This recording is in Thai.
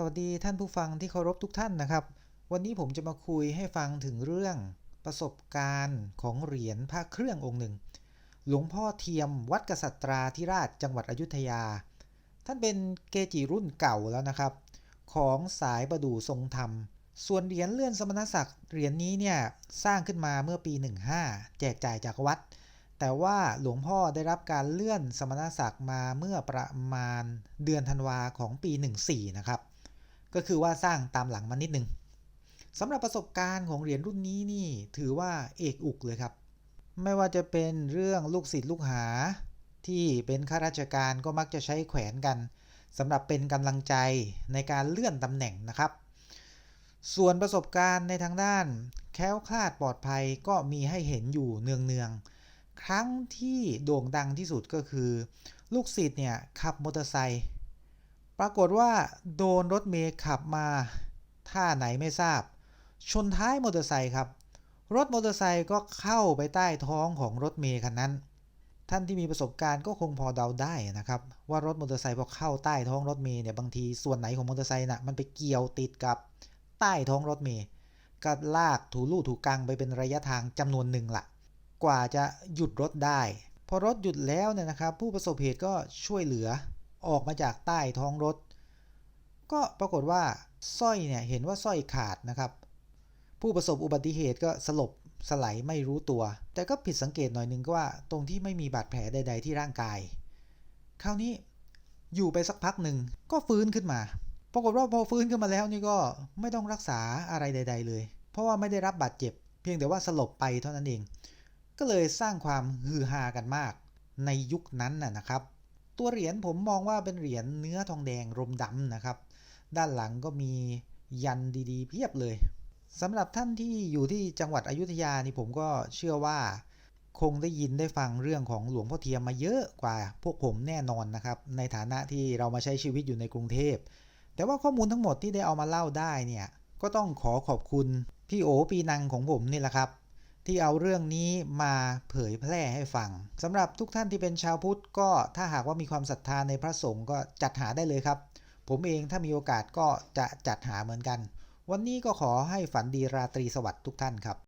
สวัสดีท่านผู้ฟังที่เคารพทุกท่านนะครับ วันนี้ผมจะมาคุยให้ฟังถึงเรื่องประสบการณ์ของเหรียญพระเครื่ององค์หนึ่ง หลวงพ่อเทียมวัดกษัตราธิราชจังหวัดอยุธยา ท่านเป็นเกจิรุ่นเก่าแล้วนะครับ ของสายประดู่ทรงธรรม ส่วนเหรียญเลื่อนสมณศักดิ์เหรียญนี้เนี่ยสร้างขึ้นมาเมื่อปี 15 แจกจ่ายจากวัด แต่ว่าหลวงพ่อได้รับการเลื่อนสมณศักดิ์มาเมื่อประมาณเดือนธันวาของปี 14 นะครับ ก็คือว่าสร้างตามหลังมานิดนึงสำหรับประสบการณ์ของเหรียญรุ่นนี้นี่ถือว่าเอกอุกเลยครับ ไม่ว่าจะเป็นเรื่องลูกศิษย์ลูกหา ที่เป็นข้าราชการก็มักจะใช้แขวนกันสำหรับเป็นกำลังใจในการเลื่อนตำแหน่งนะครับ ส่วนประสบการณ์ในทางด้าน แคล้วคลาดปลอดภัยก็มีให้เห็นอยู่เนืองๆครั้งที่โด่งดังที่สุดก็คือ ลูกศิษย์เนี่ยขับมอเตอร์ไซค์ ปรากฏว่าโดนรถเมย์ขับมาท่าไหนไม่ทราบ ชนท้ายมอเตอร์ไซค์ครับ รถมอเตอร์ไซค์ก็เข้าไปใต้ท้องของรถเมย์คันนั้น ท่านที่มีประสบการณ์ก็คงพอเดาได้นะครับ ว่ารถมอเตอร์ไซค์พอเข้าใต้ท้องรถเมย์เนี่ยบางทีส่วนไหนของมอเตอร์ไซค์น่ะมันไปเกี่ยวติดกับใต้ท้องรถเมย์ก็ลากถูลู่ถูกังไปเป็นระยะทางจำนวนหนึ่งละกว่าจะหยุดรถได้ พอรถหยุดแล้วเนี่ยนะครับ ผู้ประสบเหตุก็ช่วยเหลือ ออกมาจากใต้ท้องรถ ก็ปรากฏว่าสร้อยเนี่ยเห็นว่าสร้อยขาดนะครับ ผู้ประสบอุบัติเหตุก็สลบสไลด์ไม่รู้ตัว แต่ก็ผิดสังเกตหน่อยนึงก็ว่าตรงที่ไม่มีบาดแผลใด ๆ ที่ร่างกาย คราวนี้อยู่ไปสักพักหนึ่งก็ฟื้นขึ้นมา ปรากฏว่าพอฟื้นขึ้นมาแล้วนี่ก็ไม่ต้องรักษาอะไรใด ๆ เลย เพราะว่าไม่ได้รับบาดเจ็บ เพียงแต่ว่าสลบไปเท่านั้นเอง ก็เลยสร้างความฮือฮากันมากในยุคนั้นน่ะนะครับ ตัวเหรียญผมมองว่าเป็นเหรียญเนื้อทองแดงรมดำนะครับ ด้านหลังก็มียันดีๆ เพียบเลยสำหรับท่านที่อยู่ที่จังหวัดอยุธยานี่ผมก็เชื่อว่า คงได้ยินได้ฟังเรื่องของหลวงพ่อเทียมมาเยอะกว่าพวกผมแน่นอนนะครับ ในฐานะที่เรามาใช้ชีวิตอยู่ในกรุงเทพ แต่ว่าข้อมูลทั้งหมดที่ได้เอามาเล่าได้เนี่ยก็ต้องขอขอบคุณพี่โอปีนังของผมนี่แหละครับ ที่เอาเรื่องนี้มาเผยแพร่ให้ฟังสำหรับทุกท่านที่เป็นชาวพุทธก็ถ้าหากว่ามีความศรัทธาในพระสงฆ์ก็จัดหาได้เลยครับ ผมเองถ้ามีโอกาสก็จะจัดหาเหมือนกัน วันนี้ก็ขอให้ฝันดีราตรีสวัสดิ์ทุกท่านครับ